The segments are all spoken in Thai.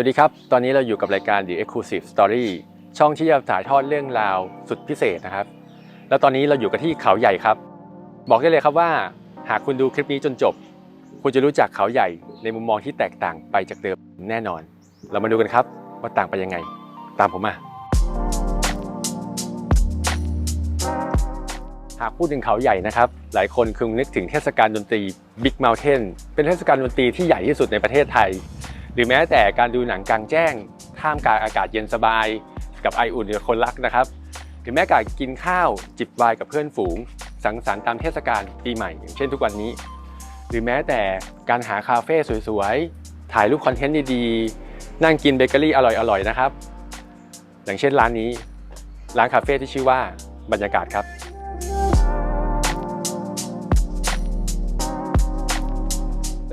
วัสดีครับ ตอนนี้เราอยู่กับรายการ The Exclusive Story ช่องที่จะถ่ายทอดเรื่องราวสุดพิเศษนะครับ แล้วตอนนี้เราอยู่กันที่เขาใหญ่ครับ บอกได้เลยครับว่าหากคุณดูคลิปนี้จนจบ คุณจะรู้จักเขาใหญ่ในมุมมองที่แตกต่างไปจากเดิมแน่นอน เรามาดูกันครับว่าต่างไปยังไง ตามผมมา หากพูดถึงเขาใหญ่นะครับ หลายคนคงนึกถึงเทศกาลดนตรี Big Mountain เป็นเทศกาลดนตรีที่ใหญ่ที่สุดในประเทศไทย รือแม้แต่การดูหนังกลางแจ้ง ท่ามกลางอากาศเย็นสบาย กับไออุ่นกับคนรักนะครับ หรือแม้การกินข้าวจิบไวน์กับเพื่อนฝูง สังสรรค์ตามเทศกาลปีใหม่อย่างเช่นทุกวันนี้ หรือแม้แต่การหาคาเฟ่สวยๆ ถ่ายรูปคอนเทนต์ดีๆ นั่งกินเบเกอรี่อร่อยๆนะครับ อย่างเช่นร้านนี้ ร้านคาเฟ่ที่ชื่อว่าบรรยากาศครับ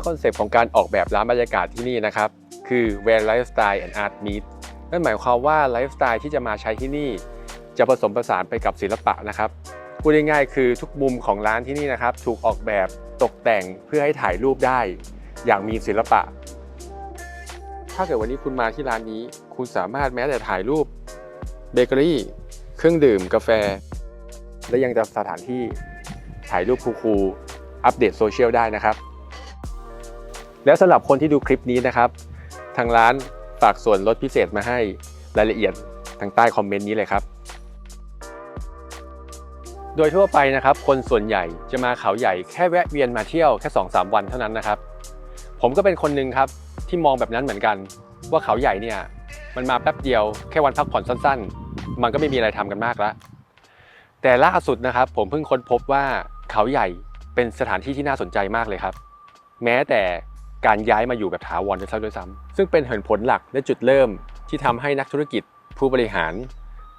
และคอนเซปต์ของการออกแบบร้านบรรยากาศที่นี่นะครับ คือ where lifestyle and art meet นั่นหมายความว่าไลฟ์สไตล์ที่จะมาใช้ที่นี่ จะผสมผสานไปกับศิลปะนะครับพูดง่ายๆคือทุกมุมของร้านที่นี่นะครับ ถูกออกแบบตกแต่งเพื่อให้ถ่ายรูปได้ อย่างมีศิลปะ ถ้าเกิดวันนี้คุณมาที่ร้านนี้ คุณสามารถแม้แต่ถ่ายรูปเบเกอรี่เครื่องดื่มกาแฟ และยังจะสถานที่ถ่ายรูปคูลๆอัปเดตโซเชียลได้นะครับ แล้วสำหรับคนที่ดูคลิปนี้นะครับ ทางร้านฝากส่วนลดพิเศษมาให้รายละเอียดทางใต้คอมเมนต์นี้เลยครับ โดยทั่วไปนะครับ คนส่วนใหญ่จะมาเขาใหญ่แค่แวะเวียนมาเที่ยวแค่ 2-3 วันเท่านั้นนะครับ ผมก็เป็นคนหนึ่งครับที่มองแบบนั้นเหมือนกัน ว่าเขาใหญ่เนี่ยมันมาแป๊บเดียวแค่วันพักผ่อนสั้น ๆ มันก็ไม่มีอะไรทำกันมากแล้วแต่ล่าสุดนะครับ ผมเพิ่งค้นพบว่าเขาใหญ่เป็นสถานที่ที่น่าสนใจมากเลยครับ แม้แต่ การย้ายมาอยู่แบบถาวรด้วยซ้ำด้วยซ้ำซึ่งเป็นเหตุผลหลักและจุดเริ่มที่ทำให้นักธุรกิจ ผู้บริหาร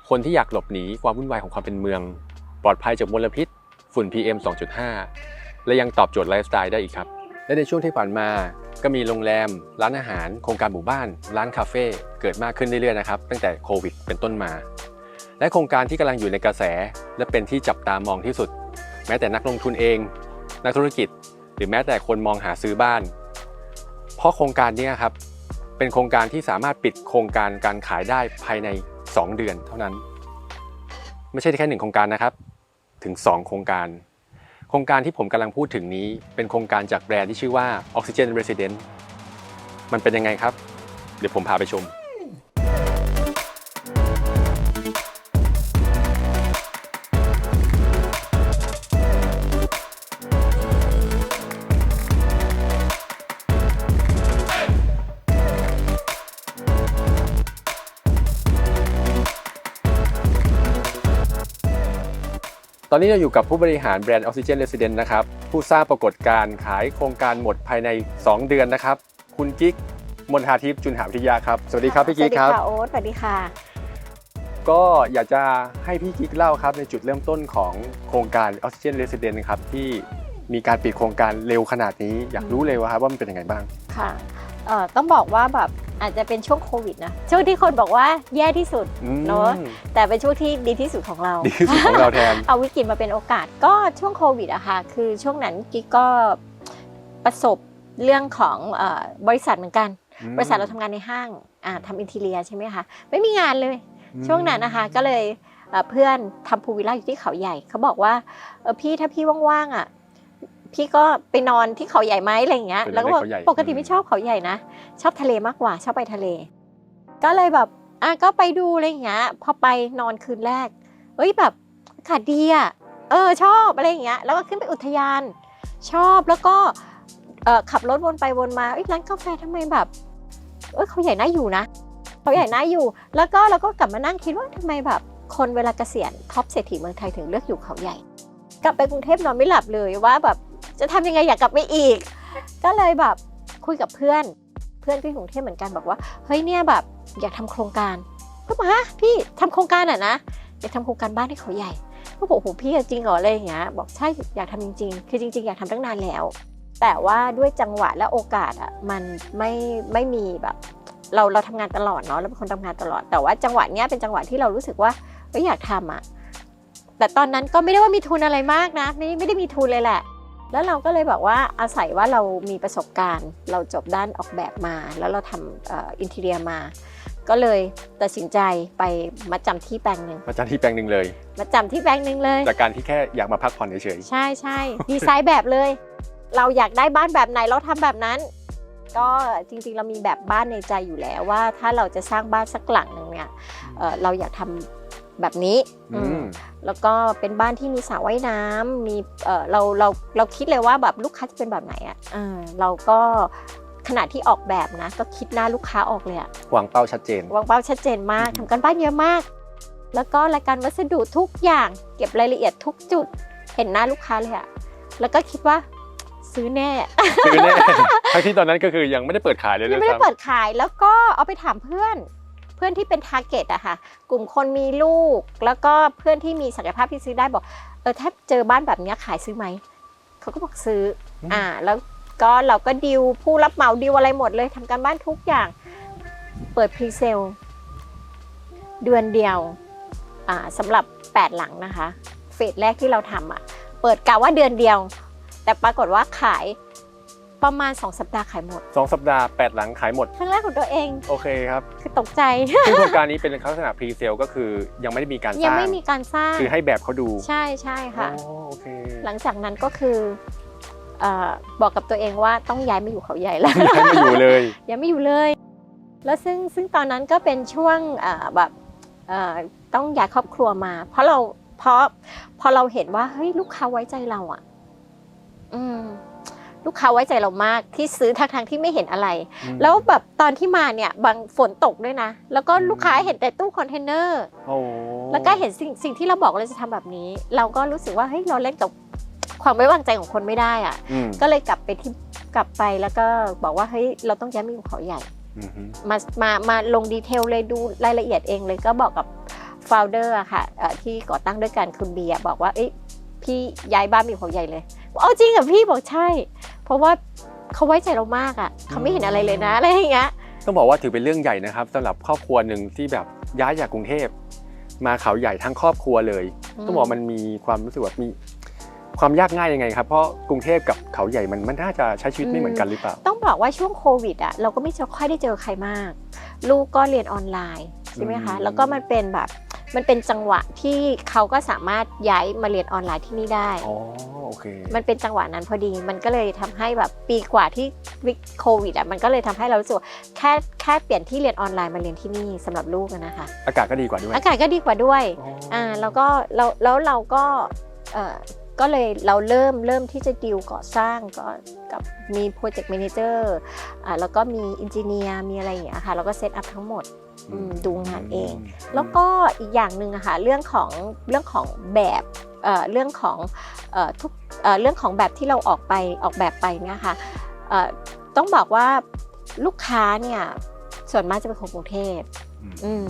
คนที่อยากหลบหนีความวุ่นวายของความเป็นเมือง ปลอดภัยจากมลพิษ ฝุ่น PM 2.5 และยังตอบโจทย์ไลฟ์สไตล์ได้อีกครับ และในช่วงที่ผ่านมาก็มีโรงแรม ร้านอาหาร โครงการหมู่บ้าน ร้านคาเฟ่เกิดมากขึ้นเรื่อยๆนะครับตั้งแต่โควิด เป็นต้นมา และโครงการที่กำลังอยู่ในกระแส และเป็นที่จับตามองที่สุด แม้แต่นักลงทุนเอง นักธุรกิจ หรือแม้แต่คนมองหาซื้อบ้าน เพราะโครงการนี้ครับเป็นโครงการที่สามารถปิดโครงการการขายได้ภายใน 2 เดือนเท่านั้น ไม่ใช่แค่หนึ่งโครงการนะครับ ถึง 2 โครงการ โครงการที่ผมกำลังพูดถึงนี้ เป็นโครงการจากแบรนด์ที่ชื่อว่า Oxygen Resident มันเป็นยังไงครับ เดี๋ยวผมพาไปชม ตอนนี้เราอยู่กับผู้บริหารแบรนด์ Oxygen Resident นะครับ ผู้สร้างปรากฏการณ์ขายโครงการหมดภายใน 2 เดือนนะครับ คุณกิ๊กมนทาทิพย์จุนหาวิทยาครับ สวัสดีครับพี่กิ๊กครับ สวัสดีค่ะโอ๊ตสวัสดีค่ะ ก็อยากจะให้พี่กิ๊กเล่าครับในจุดเริ่มต้นของโครงการ Oxygen Resident ครับที่มีการปิดโครงการเร็วขนาดนี้ อยากรู้เลยว่าครับว่ามันเป็นยังไงบ้างค่ะเอ่อต้องบอกว่าแบบ อาจจะเป็นช่วงโควิดนะช่วงที่คนบอกว่าแย่ที่สุดอืมเนอะแต่เป็นช่วงที่ดีที่สุดของเรา ดีที่สุดของเราแทน เอาวิกฤตมาเป็นโอกาสก็ช่วงโควิดอะค่ะคือช่วงนั้นกิ๊กก็ประสบเรื่องของเออบริษัทเหมือนกัน บริษัทเราทำงานในห้างอ่าทำอินทีเรียใช่ไหมคะไม่มีงานเลย ช่วงนั้นนะคะก็เลยเอ่อเพื่อนทำพูลวิลล่าอยู่ที่เขาใหญ่เขาบอกว่าเออพี่ถ้าพี่ว่างๆอะ พี่ก็ไปนอนที่เขาใหญ่ไหมอะไรอย่างเงี้ย ไปนอนแล้วก็บอกในเขาใหญ่ ปกติไม่ชอบเขาใหญ่นะ ชอบทะเลมากกว่าชอบไปทะเล ก็เลยแบบอะก็ไปดูอะไรอย่างเงี้ย พอไปนอนคืนแรก เอ้ยแบบอากาศดีอะ เออชอบอะไรอย่างเงี้ย แล้วก็ขึ้นไปอุทยาน ชอบแล้วก็เอ่อขับรถวนไปวนมาเอ้ยร้านกาแฟทำไมแบบเอ้ยเขาใหญ่น่าอยู่นะเขาใหญ่น่าอยู่ แล้วก็เราก็กลับมานั่งคิดว่าทำไมแบบ คนเวลาเกษียณท็อปเศรษฐีเมืองไทยถึงเลือกอยู่เขาใหญ่ กลับไปกรุงเทพนอนไม่หลับเลยว่าแบบ จะทำยังไงอยากกลับไปอีก ก็เลยแบบคุยกับเพื่อน เพื่อนที่กรุงเทพเหมือนกันบอกว่า เฮ้ยเนี่ยแบบอยากทำโครงการก็บอกฮะพี่ทำโครงการอะนะอยากทำโครงการบ้านให้เขาใหญ่ก็บอกโหพี่จริงเหรออะไรอย่างเงี้ยบอกใช่อยากทำจริง ๆ คือจริง ๆ อยากทำตั้งนานแล้ว แต่ว่าด้วยจังหวะและโอกาสอะมันไม่ไม่มีแบบเราเราทำงานตลอดเนาะเราเป็นคนทำงานตลอด แต่ว่าจังหวะเนี้ยเป็นจังหวะที่เรารู้สึกว่าเอ้ยอยากทำอะแต่ตอนนั้นก็ไม่ได้ว่ามีทุนอะไรมากนะ ไม่ไม่ได้มีทุนเลยแหละ แล้วเราก็เลยบอกว่าอาศัยว่าเรามีประสบการณ์ เราจบด้านออกแบบมา แล้วเราทำเอินทีเรียมา ก็เลยตัดสินใจไปมาจำที่แปลงหนึ่งมาจากที่แปลงหนึ่งเลย มาจำที่แปลงหนึ่งเลย จากการที่แค่อยากมาพักผ่อนเฉยใช่ใช่ดีไซน์แบบเลย เราอยากได้บ้านแบบไหนเราทำแบบนั้น ก็จริงๆเรามีแบบบ้านในใจอยู่แล้วว่า ถ้าเราจะสร้างบ้านสักหลังหนึ่งเนี่ยเอ่อเราอยากทำ แบบนี้ๆอือืมมแล้วก็เป็นบ้านที่มีสระว่ายน้ำมีเอ่อเราเราเราคิดเลยว่าแบบลูกค้าจะเป็นแบบไหนอะเออเราก็ขณะที่ออกแบบนะ ก็คิดหน้าลูกค้าออกเลยอะวางเป้าชัดเจนวางเป้าชัดเจนมากอืมทำกันบ้านเยอะมาก แล้วก็รายการวัสดุทุกอย่าง เก็บรายละเอียดทุกจุดเห็นหน้าลูกค้าเลยอะแล้วก็คิดว่าซื้อแน่คือแน่ทั้งที่ตอนนั้นก็คือยังไม่ได้เปิดขายเลยยังด้วยไม่ได้ซ้ำเปิดขายแล้วก็เอาไปถามเพื่อนเพื่อนที่เป็นทาร์เก็ตอะค่ะ กลุ่มคนมีลูก แล้วก็เพื่อนที่มีศักยภาพที่ซื้อได้บอก เออถ้าเจอบ้านแบบเนี้ยขายซื้อไหม เขาก็บอกซื้ออมอ่า แล้วก็เราก็ดิวผู้รับเหมาดิวอะไรหมดเลยทำการบ้านทุกอย่าง เปิดพรีเซลเดือนเดียว อ่าสำหรับ 8 หลังนะคะ เฟสแรกที่เราทำอะเปิดกะว่าเดือนเดียว แต่ปรากฏว่าขาย ประมาณ 2 สัปดาห์ขายหมดสองสัปดาห์แปดหลังขายหมด ครั้งแรกของตัวเอง โอเคครับคือตกใจซึ่งโครงการนี้เป็นลักษณะพรีเซลก็คือยังไม่ได้มีการสยังร้างไม่มีการสร้างคือให้แบบเขาดูใช่ใช่ค่ะอ๋อโอเคหลังจากนั้นก็คือเออบอกกับตัวเองว่าต้องย้ายมาอยู่เขาใหญ่แล้วย้ายมาอยู่เลยยังไม่อยู่เลย แล้วซึ่งซึ่งตอนนั้นก็เป็นช่วงเอ่อแบบเอ่อต้องย้ายครอบครัวมา เพราะเราเพราะพอเราเห็นว่าเฮ้ยลูกค้าไว้ใจเราอะ อืม ลูกค้าไว้ใจเรามากที่ซื้อทางทางๆที่ไม่เห็นอะไร แล้วแบบตอนที่มาเนี่ยบางฝนตกด้วยนะ แล้วก็ลูกค้าเห็นแต่ตู้คอนเทนเนอร์โอ้แล้วก็เห็นสิ่งสิ่งที่เราบอกเราจะทำแบบนี้ เราก็รู้สึกว่าเฮ้ยเราเล่นกับความไม่วางใจของคนไม่ได้อะอืมก็เลยกลับไปที่กลับไปแล้วก็บอกว่าเฮ้ยเราต้องย้ายมาอยู่เขาใหญ่อืมฮึมามามาลงดีเทลเลยดูรายละเอียดเองเลยก็บอกกับโฟลเดอร์ค่ะเอ่อที่ก่อตั้งด้วยกันคุณเบียร์บอกว่าเอ้ยพี่ย้ายบ้านมาอยู่เขาใหญ่เลยบอก เอาจริงเหรอพี่บอกใช่ เพราะว่าเขาไว้ใจเรามากอะเขาไม่เห็นอะไรเลยนะอะไรอย่างเงี้ยต้องบอกว่าถือเป็นเรื่องใหญ่นะครับสำหรับครอบครัวหนึ่งที่แบบย้ายจากกรุงเทพมาเขาใหญ่ทั้งครอบครัวเลย ต้องบอกมันมีความรู้สึกว่ามีความยากง่ายยังไงครับ เพราะกรุงเทพกับเขาใหญ่มันมันน่าจะใช้ชีวิตไม่เหมือนกันหรือเปล่า ต้องบอกว่าช่วงโควิดอะเราก็ไม่ค่อยได้เจอใครมาก ลูกก็เรียนออนไลน์ใช่ไหมคะอืมแล้วก็มันเป็นแบบมันเป็นจังหวะที่เขาก็สามารถย้ายมาเรียนออนไลน์ที่นี่ได้อ๋อ โอเค มันเป็นจังหวะนั้นพอดี มันก็เลยทำให้แบบปีกว่าที่วิกโควิดอะ มันก็เลยทำให้เรารู้สึกว่าแค่แค่เปลี่ยนที่เรียนออนไลน์มาเรียนที่นี่สำหรับลูกอะนะคะ อากาศก็ดีกว่าด้วย อากาศก็ดีกว่าด้วยอ๋อออ่า แล้วก็เราแล้วเราก็เอ่อก็เลยเราเริ่มเริ่มที่จะดีลก่อสร้างก็กับมีโปรเจกต์แมเนเจอร์อ่าแล้วก็มีอินจิเนียร์มีอะไรอย่างเงี้ยค่ะ แล้วก็เซตอัพทั้งหมดอืมดูงานเอง แล้วก็อีกอย่างหนึ่งอะค่ะเรื่องของเรื่องของแบบ เรื่องของเอ่อทุกเรื่องของแบบที่เราออกไปออกแบบไปเนี่ยค่ะต้องบอกว่าลูกค้าเนี่ยส่วนมากจะเป็นคนกรุงเทพ อืมอืม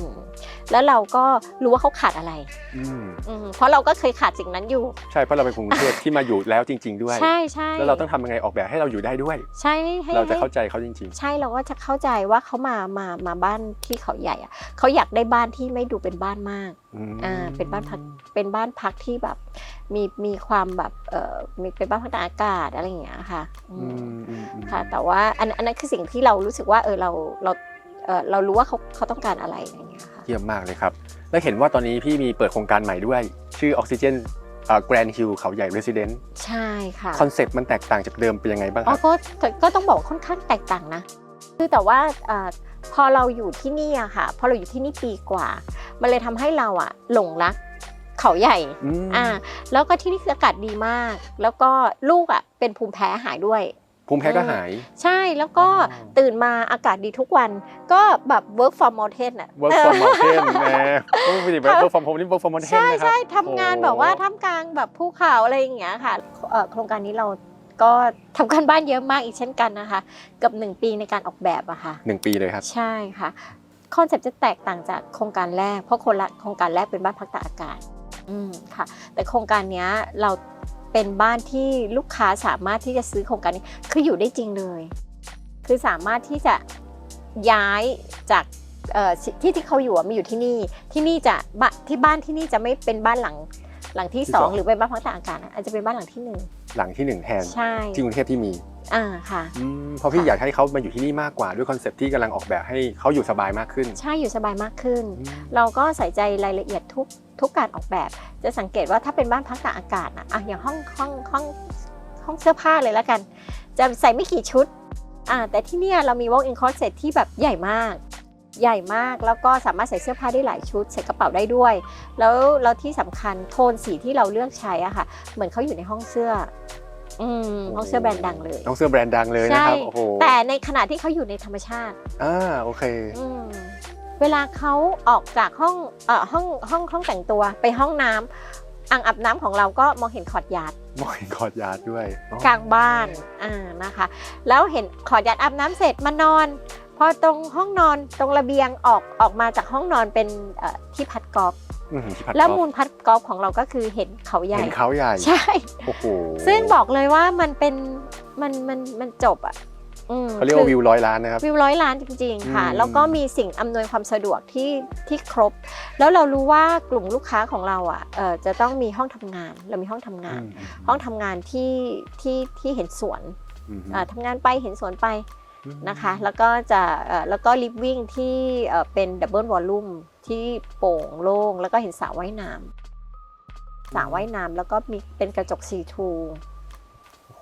แล้วเราก็รู้ว่าเขาขาดอะไรอืมอืมเพราะเราก็เคยขาดสิ่งนั้นอยู่ ใช่เพราะเราเป็นกรุงเทพที่มาอยู่แล้วจริง ๆ ด้วย ใช่ใช่แล้วเราต้องทำยังไงออกแบบให้เราอยู่ได้ด้วย ใช่ให้เราจะให้เข้าใจเขาจริง ใช่เราก็จะเข้าใจว่าเขามามามาบ้านที่เขาใหญ่อะเขาอยากได้บ้านที่ไม่ดูเป็นบ้านมากๆอืม อ่าเป็นบ้านพักเป็นบ้านพักที่แบบมีมีความแบบเออมีเป็นบ้านพักตากอากาศอะไรอย่างเงี้ยค่ะอือืมมอืมอืม ค่ะแต่ว่าอันอันนั้นคือสิ่งที่เรารู้สึกว่าเออเราเรา เออเรารู้ว่าเขาเขาต้องการอะไรอย่างเงี้ยค่ะเยี่ยมมากเลยครับ และเห็นว่าตอนนี้พี่มีเปิดโครงการใหม่ด้วย ชื่อออกซิเจนแกรนด์ฮิลเขาใหญ่เรสซิเดนต์ใช่ค่ะคอนเซ็ปต์มันแตกต่างจากเดิมเป็นยังไงบ้างคอ๋อรับก็ก็ก็ต้องบอกว่าค่อนข้างแตกต่างนะ คือแต่ว่าเอ่อพอเราอยู่ที่นี่อะค่ะ พอเราอยู่ที่นี่ปีกว่า มันเลยทำให้เราอะหลงรักเขาใหญ่มอ่าแล้วก็ที่นี่คืออากาศดีมาก แล้วก็ลูกอะเป็นภูมิแพ้หายด้วย ภูมิแพ้ก็หาย ใช่แล้วก็อ๋อตื่นมาอากาศดีทุกวัน ก็แบบ work from mountain อะ work from mountain แหมโอ้ยไม่ได้ work from home นี่ work from mountain ใช่นะครับใช่ทำงานโอ้แบบว่าท่ามกลางแบบภูเขาอะไรอย่างเงี้ยค่ะเอ่อโครงการนี้เราก็ทำการบ้านเยอะมากอีกเช่นกันนะคะเกับหนึ่งปีในการออกแบบอะค่ะหนึ่งปีเลยครับ ใช่ค่ะคอนเซ็ปต์จะแตกต่างจากโครงการแรก เพราะคนละโครงการแรกเป็นบ้านพักตากอากาศอืมค่ะ แต่โครงการเนี้ยเรา เป็นบ้านที่ลูกค้าสามารถที่จะซื้อโครงการนี้คืออยู่ได้จริงเลย คือสามารถที่จะย้ายจากเอ่อที่ที่เขาอยู่อะมาอยู่ที่นี่ที่นี่จะบ้านที่บ้านที่นี่จะไม่เป็นบ้านหลังหลังที่ที่สอสงองหรือเป็นบ้านพักตากอากาศนะอาจจะเป็นบ้านหลังที่หนึ่งหลังที่หนึ่งแทนใช่ที่กรุงเทพที่มีอ่าค่ะอืมเพราะพี่อยากให้เขามาอยู่ที่นี่มากกว่าด้วยคอนเซปต์ที่กำลังออกแบบให้เขาอยู่สบายมากขึ้น ใช่อยู่สบายมากขึ้นอืมเราก็ใส่ใจรายละเอียดทุก ทุกการออกแบบ จะสังเกตว่าถ้าเป็นบ้านพักตากอากาศอะอะอย่างห้องห้องห้องห้องเสื้อผ้าเลยแล้วกัน จะใส่ไม่กี่ชุดอ่าแต่ที่เนี่ยเรามี walk in closet ที่แบบใหญ่มาก ใหญ่มากแล้วก็สามารถใส่เสื้อผ้าได้หลายชุด ใส่กระเป๋าได้ด้วย แล้วแล้วที่สำคัญโทนสีที่เราเลือกใช้อะค่ะ เหมือนเขาอยู่ในห้องเสื้ออืมห้องเสื้อแบรนด์ดังเลยน้องเสื้อแบรนด์ดังเลยนะครับโอ้โหแต่ในขณะที่เขาอยู่ในธรรมชาติอ่าโอเคอืม เวลาเขาออกจากห้องเอ่อห้องห้องห้องแต่งตัวไปห้องน้ำอ่างอาบน้ำของเราก็มองเห็นขอดยาดมอยคอร์ดยาร์ดด้วยอ๋อกลางบ้านอ่านะคะ แล้วเห็นขอดยาดอาบน้ำเสร็จมานอน พอตรงห้องนอนตรงระเบียงออกออกมาจากห้องนอนเป็นเอ่อที่พัดกอล์ฟอืมที่พัดแล้วกอล์ฟมูลพัดกอล์ฟของเราก็คือเห็นเขาใหญ่ เห็นเขาใหญ่ใช่ โอ้โหซึ่งบอกเลยว่ามันเป็นมันมันมันจบอะ อืมเขาเรียกว่าคือวิวร้อยล้านนะครับ วิวร้อยล้านจริงๆค่ะ อืม แล้วก็มีสิ่งอำนวยความสะดวกที่ที่ครบ แล้วเรารู้ว่ากลุ่มลูกค้าของเราอะเอ่อจะต้องมีห้องทำงาน เรามีห้องทำงาน ห้องทำงานที่ที่ที่เห็นสวนอืม อ่าทำงานไปเห็นสวนไปอืมนะคะ แล้วก็จะเอ่อแล้วก็ลิฟวิ่งที่เอ่อเป็นดับเบิลวอลลุ่มที่โปร่งโล่งแล้วก็เห็นสระว่ายน้ำสระว่ายน้ำแล้วก็มีเป็นกระจกซีทูโอ้โ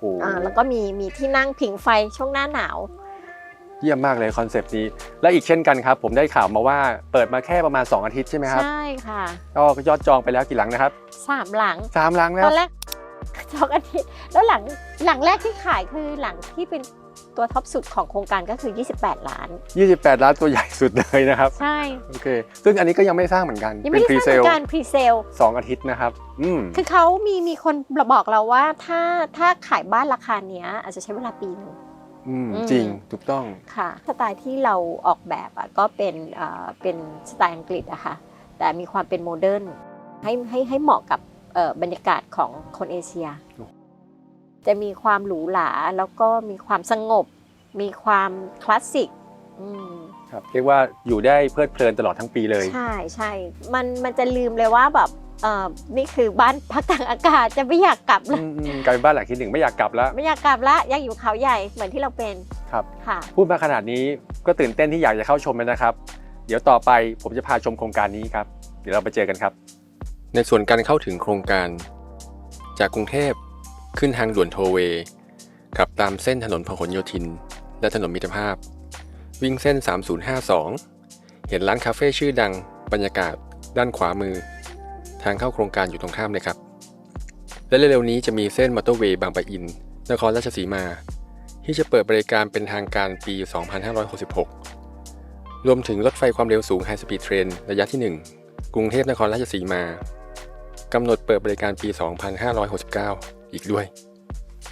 หอ่าแล้วก็มีมีที่นั่งผิงไฟช่วงหน้าหนาว เยี่ยมมากเลยคอนเซปต์นี้ และอีกเช่นกันครับ ผมได้ข่าวมาว่าเปิดมาแค่ประมาณ 2 อาทิตย์ใช่ไหมครับใช่ค่ะก็ยอดจองไปแล้วกี่หลังนะครับสามหลังสามหลังแล้ตวอนแรกสองอาทิตย์แล้วหลังหลังแรกที่ขายคือหลังที่เป็น ตัวท็อปสุดของโครงการก็คือ 28 ล้าน 28 ล้านตัวใหญ่สุดเลยนะครับ ใช่โอเค ซึ่งอันนี้ก็ยังไม่สร้างเหมือนกันยังเป็ไม่นได้พรีสเซร้างลการพรีเซลสองอาทิตย์นะครับอืมคือเขามีมีคนบอกเราว่าถ้าถ้าขายบ้านราคาเนี้ยอาจจะใช้เวลาปีหนึงอืมอืมจริงถูกต้องค่ะสไตล์ที่เราออกแบบอะก็เป็นเอ่อเป็นสไตล์อังกฤษอะค่ะแต่มีความเป็นโมเดิร์นให้ให้ให้เหมาะกับเอ่อบรรยากาศของคนเอเชียโอ้ จะมีความหรูหราแล้วก็มีความสงบ มีความคลาสสิกอืมครับเรียกว่าอยู่ได้เพลิดเพลินตลอดทั้งปีเลย ใช่ใช่มันมันจะลืมเลยว่าแบบเอ่อนี่คือบ้านพักตากอากาศจะไม่อยากกลับเลอืยมอืมกลายเป็นบ้านหลังที่หนึ่งไม่อยากกลับแล้ว ไม่อยากกลับละอยากอยู่เขาใหญ่เหมือนที่เราเป็นครับค่ะพูดมาขนาดนี้ก็ตื่นเต้นที่อยากจะเข้าชมแล้วนะครับ เดี๋ยวต่อไปผมจะพาชมโครงการนี้ครับ เดี๋ยวเราไปเจอกันครับ ในส่วนการเข้าถึงโครงการ จากกรุงเทพ ขึ้นทางด่วนโทเวย์ขับตามเส้นถนนพหลโยธิน และถนนมิตรภาพ วิ่งเส้น 3052 เห็นร้านคาเฟ่ชื่อดังบรรยากาศ ด้านขวามือ ทางเข้าโครงการอยู่ตรงข้ามเลยครับ และเร็วๆนี้จะมีเส้นมอเตอร์เวย์บางปะอิน นครราชสีมา ที่จะเปิดบริการเป็นทางการปี 2566 รวมถึงรถไฟความเร็วสูง High Speed Train ระยะที่ 1 กรุงเทพนครราชสีมากำหนดเปิดบริการปี 2569 อีกด้วย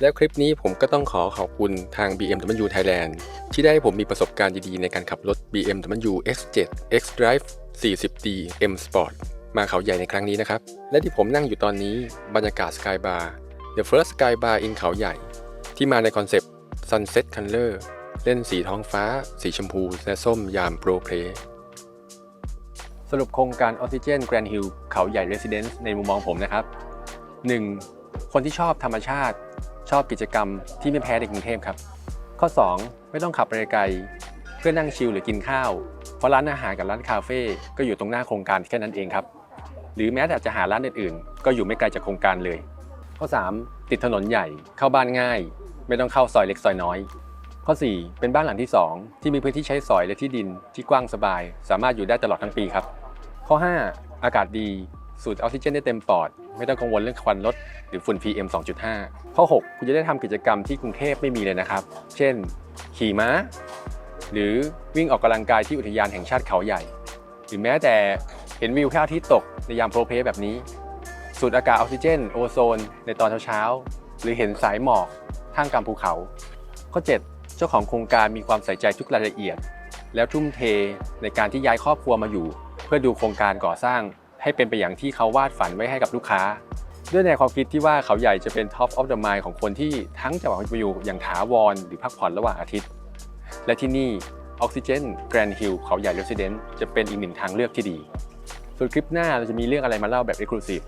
แล้วคลิปนี้ผมก็ต้องขอขอบคุณทาง BMW Thailand ที่ได้ให้ผมมีประสบการณ์ดีๆในการขับรถ BMW X7 X Drive 40D M Sport มาเขาใหญ่ในครั้งนี้นะครับ และที่ผมนั่งอยู่ตอนนี้บรรยากาศ Sky Bar The First Sky Bar in เขาใหญ่ ที่มาในคอนเซปต์ Sunset Color เล่นสีท้องฟ้า สีชมพู และส้มยามโปรเพลสรุปโครงการ Oxygen Grand Hill เขาใหญ่ Residence ในมุมมองผมนะครับ 1. คนที่ชอบธรรมชาติ ชอบกิจกรรมที่ไม่แพ้ในกรุงเทพครับ ข้อ 2. ไม่ต้องขับไปไกล เพื่อนั่งชิลหรือกินข้าว เพราะร้านอาหารกับร้านคาเฟ่ก็อยู่ตรงหน้าโครงการแค่นั้นเองครับ หรือแม้แต่จะหาร้านอื่นๆ ก็อยู่ไม่ไกลจากโครงการเลย ข้อ 3. ติดถนนใหญ่เข้าบ้านง่าย ไม่ต้องเข้าซอยเล็กซอยน้อย ข้อ 4. เป็นบ้านหลังที่ 2 ที่มีพื้นที่ใช้สอยและที่ดินที่กว้างสบาย สามารถอยู่ได้ตลอดทั้งปีครับ ข้อ 5 อากาศดี สูดออกซิเจนได้เต็มปอด ไม่ต้องกังวลเรื่องควันรถหรือฝุ่น PM 2.5 ข้อ 6 คุณจะได้ทำกิจกรรมที่กรุงเทพไม่มีเลยนะครับ เช่น ขี่ม้า หรือวิ่งออกกำลังกายที่อุทยานแห่งชาติเขาใหญ่ หรือแม้แต่เห็นวิวพระอาทิตย์ตกในยามโปรเพลแบบนี้ สูดอากาศออกซิเจน โอโซน ในตอนเช้าๆ หรือเห็นสายหมอกท่ามกลางภูเขา ข้อ 7 เจ้าของโครงการมีความใส่ใจทุกรายละเอียด แล้วทุ่มเทในการที่ย้ายครอบครัวมาอยู่ เพื่อดูโครงการก่อสร้าง ให้เป็นไปอย่างที่เขาวาดฝันไว้ให้กับลูกค้า ด้วยแนวความคิดที่ว่าเขาใหญ่จะเป็น Top of the Mind ของคนที่ทั้งจะไปอยู่อย่างถาวร หรือพักผ่อนระหว่างอาทิตย์ และที่นี่ออกซิเจนแกรนด์ฮิลเขาใหญ่เรสซิเดนต์จะเป็นอีกหนึ่งทางเลือกที่ดี ส่วนคลิปหน้าเราจะมีเรื่องอะไรมาเล่าแบบ Exclusive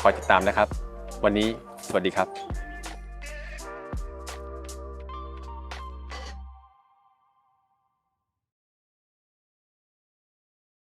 คอยติดตามนะครับ วันนี้ สวัสดีครับ